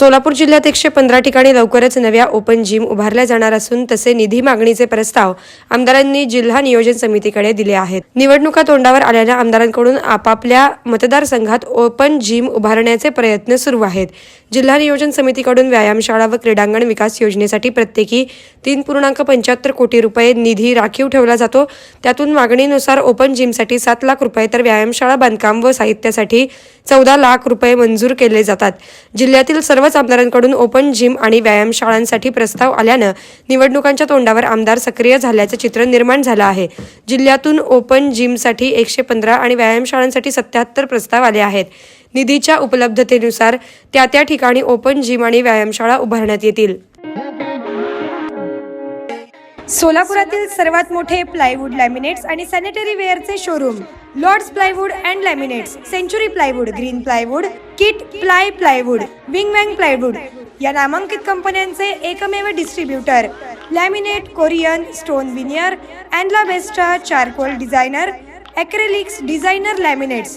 सोलापूर जिल्ह्यात एकशे पंधरा ठिकाणी लवकरच नव्या ओपन जिम उभारल्या जाणार असून तसे निधी मागणीचे प्रस्ताव आमदारांनी जिल्हा नियोजन समितीकडे दिले आहेत. निवडणुका तोंडावर आलेल्या आमदारांकडून आपापल्या मतदारसंघात ओपन जिम उभारण्याचे प्रयत्न सुरू आहेत. जिल्हा नियोजन समितीकडून व्यायामशाळा व क्रीडांगण विकास योजनेसाठी प्रत्येकी तीन पूर्णांक पंच्याहत्तर कोटी रुपये निधी राखीव ठेवला जातो. त्यातून मागणीनुसार ओपन जिमसाठी सात लाख रुपये तर व्यायामशाळा बांधकाम व साहित्यासाठी चौदा लाख रुपये मंजूर केले जातात. जिल्ह्यातील सर्व सर्वच आमदारांकडून ओपन जिम आणि व्यायामशाळांसाठी प्रस्ताव आल्यानं निवडणुकांच्या तोंडावर आमदार सक्रिय झाल्याचं चित्र निर्माण झालं आहे. जिल्ह्यातून ओपन जिमसाठी एकशे पंधरा आणि व्यायामशाळांसाठी सत्याहत्तर प्रस्ताव आले आहेत. निधीच्या उपलब्धतेनुसार त्या त्या ठिकाणी ओपन जिम आणि व्यायामशाळा उभारण्यात येतील. सोलापुरातील सर्वात मोठे प्लायवूड लॅमिनेट्स आणि sanitary वेअरचे showroom Lords plywood and laminates century plywood green plywood kit ply plywood wing wang plywood या नामांकित कंपन्यांचे एकमेव distributor laminate Corian stone veneer अँडला बेस्टा charcoal designer acrylics designer laminates